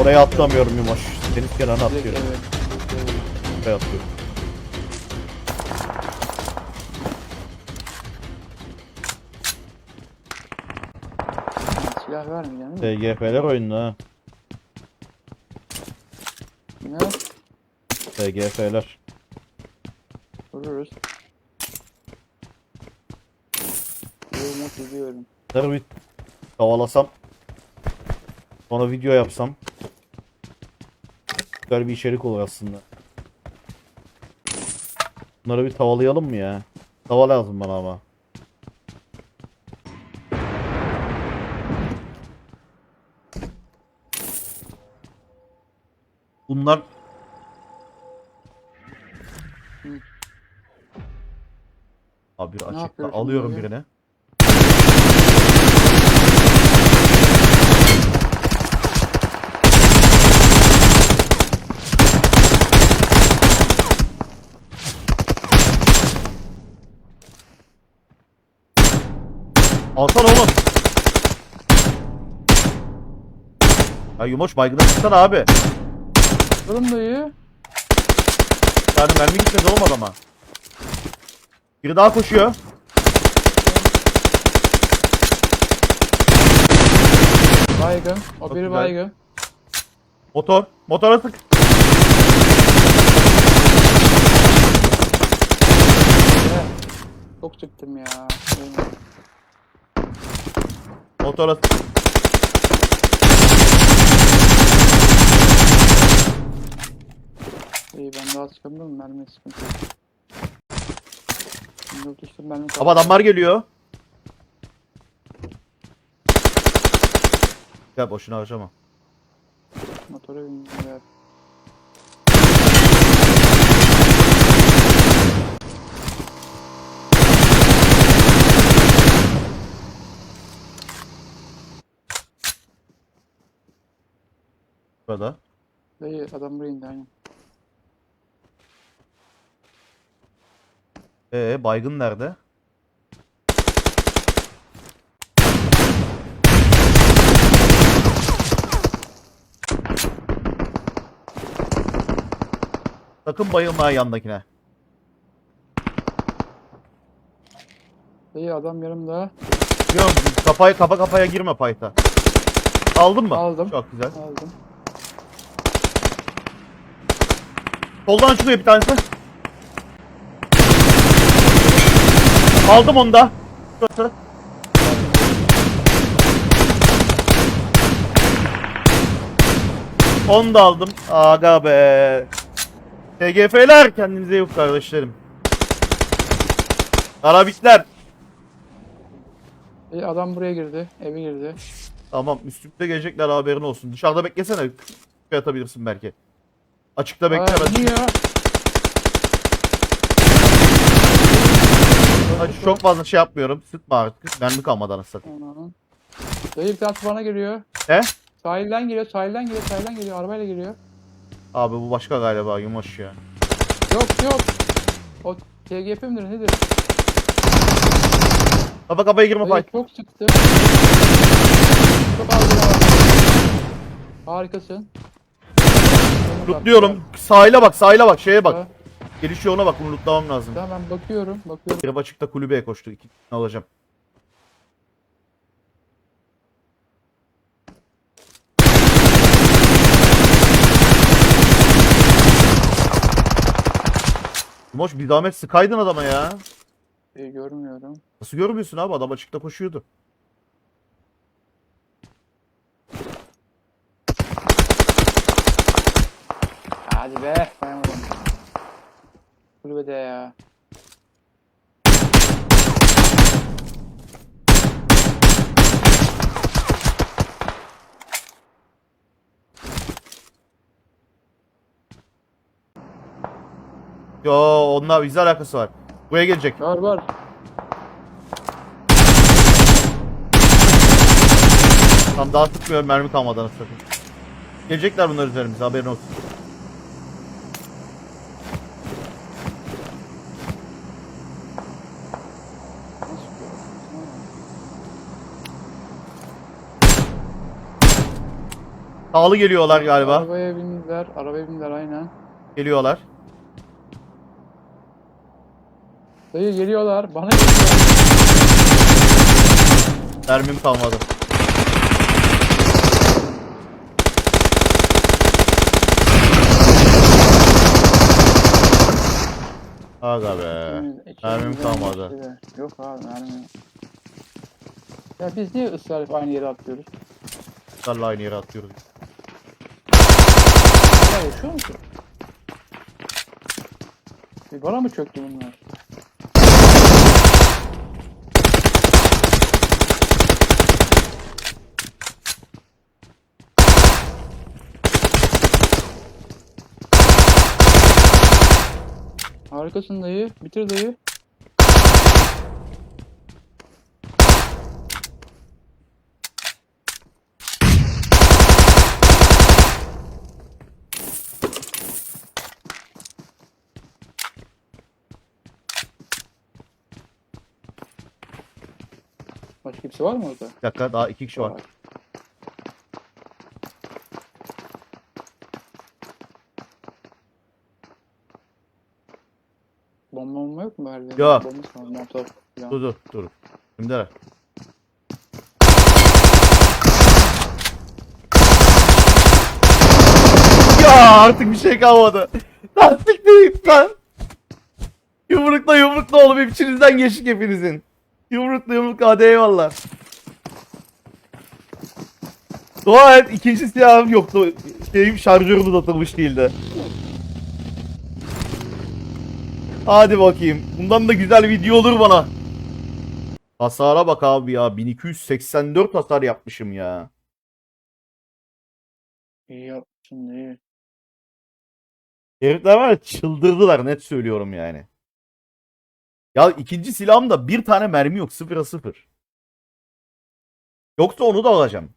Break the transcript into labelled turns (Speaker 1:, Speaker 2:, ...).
Speaker 1: Oraya atlamıyorum Yumoş. Deniz kenarına atlıyorum.
Speaker 2: evet.
Speaker 1: Oraya atlıyorum.
Speaker 2: Silah vermeyeceksin değil mi?
Speaker 1: TGF'ler oyunlu ha.
Speaker 2: Ne?
Speaker 1: TGF'ler.
Speaker 2: Vururuz. Bir umut ediyorum.
Speaker 1: Bunları bir tavalasam. Sonra video yapsam. Güzel bir içerik olur aslında. Bunları bir tavalayalım mı ya? Tava lazım bana ama. Bunlar. Abi açıkta alıyorum birine. Alsana oğlum. Ya Yumoş baygına çıksana abi.
Speaker 2: Durun dayı.
Speaker 1: Yani mermi gitmedi olmadı ama. Biri daha koşuyor.
Speaker 2: Baygın. O
Speaker 1: Çok
Speaker 2: biri
Speaker 1: güzel.
Speaker 2: baygın.
Speaker 1: Motor. Motora.
Speaker 2: Ya, Çok çıktım ya.
Speaker 1: Motora.
Speaker 2: İyi ben daha sıkıldım mermi sıkıntı. yok. Mermi kaldı.
Speaker 1: Abi adamlar geliyor. Ya boşuna harcama.
Speaker 2: Motora bindim ya.
Speaker 1: Burada.
Speaker 2: Dayı adam buraya indi aynen.
Speaker 1: Ee baygın nerede? Sakın bayılma ha yandakine.
Speaker 2: Dayı adam yanımda.
Speaker 1: Yok kafaya kafa kafaya girme payta. Aldın mı?
Speaker 2: Aldım.
Speaker 1: Çok güzel.
Speaker 2: Aldım.
Speaker 1: Soldan açılıyor bir tanesi. Aldım onu da. Onu da aldım. Aga be. TGF'ler kendinize iyi kardeşlerim. Arabikler.
Speaker 2: Dayı adam buraya girdi. Eve girdi.
Speaker 1: Tamam üstümde gelecekler haberin olsun. Dışarıda beklesene. Yatabilirsin belki. Açıkta bekle.
Speaker 2: Aa,
Speaker 1: ben-
Speaker 2: iniyor.
Speaker 1: Hadi çok fazla şey yapmıyorum. Sıkma artık. Mermi kalmadı anasını satayım.
Speaker 2: Dayı bir tanesi bana geliyor.
Speaker 1: He?
Speaker 2: Sahilden geliyor, sahilden geliyor, sahilden geliyor, arabayla geliyor.
Speaker 1: Abi bu başka galiba yumuş ya.
Speaker 2: Yok yok. O TGF midir nedir?
Speaker 1: Kafa kafaya girme
Speaker 2: Dayı
Speaker 1: pay.
Speaker 2: çok sıktı. Çok az var. Harikasın.
Speaker 1: Lootluyorum. Sahile bak sahile bak şeye bak.
Speaker 2: Ha,
Speaker 1: Geliş yoluna bak bunu lootlamam lazım.
Speaker 2: Tamam ben bakıyorum, bakıyorum.
Speaker 1: Bir açıkta kulübeye koştu. İki tane alacağım. Moş bir zahmet sıkaydın adama ya.
Speaker 2: Ee, görmüyorum.
Speaker 1: Nasıl görmüyorsun abi adam açıkta koşuyordu.
Speaker 2: Hadi be. Dayanamadım. Kulübede ya.
Speaker 1: Yo onunla bizle alakası var. Buraya gelecek.
Speaker 2: Var var.
Speaker 1: Tam daha sıkmıyorum mermi kalmadan satayım. Gelecekler bunlar üzerimize haberin olsun. Sağlı geliyorlar galiba.
Speaker 2: Arabaya bindiler. Arabaya bindiler aynen.
Speaker 1: Geliyorlar.
Speaker 2: Dayı geliyorlar. Bana geliyorlar.
Speaker 1: Mermim kalmadı. Aga be.
Speaker 2: İkimiz-
Speaker 1: mermim
Speaker 2: ikimizden
Speaker 1: kalmadı.
Speaker 2: de. Yok abi mermi. yok. Ya biz niye ısrar edip aynı yere atlıyoruz?
Speaker 1: Sarla aynı yere atıyoruz.
Speaker 2: Ya yaşıyor musun? Bir bana mı çöktü bunlar? Harikasın dayı. Bitir dayı. Başka kimse var mı orada?
Speaker 1: Bir dakika daha iki kişi var.
Speaker 2: Bomba bomba yok mu verdi?
Speaker 1: Yok.
Speaker 2: Bomba sanırım, motor falan.
Speaker 1: Dur dur dur. Şimdi Ya artık bir şey kalmadı. Siktir git lan. Yumrukla yumrukla oğlum içinizden geçtik hepinizin. Yumrukla yumrukla hadi eyvallah. Dua et ikinci silahım yoktu. Şeyim şarjörüm uzatılmış değildi. Hadi bakayım. Bundan da güzel video olur bana. Hasara bak abi ya. 1284 hasar yapmışım ya.
Speaker 2: İyi yapmışsın iyi.
Speaker 1: Herifler var ya çıldırdılar net söylüyorum yani. Ya ikinci silahımda bir tane mermi yok. Sıfıra sıfır. Yoksa onu da alacağım.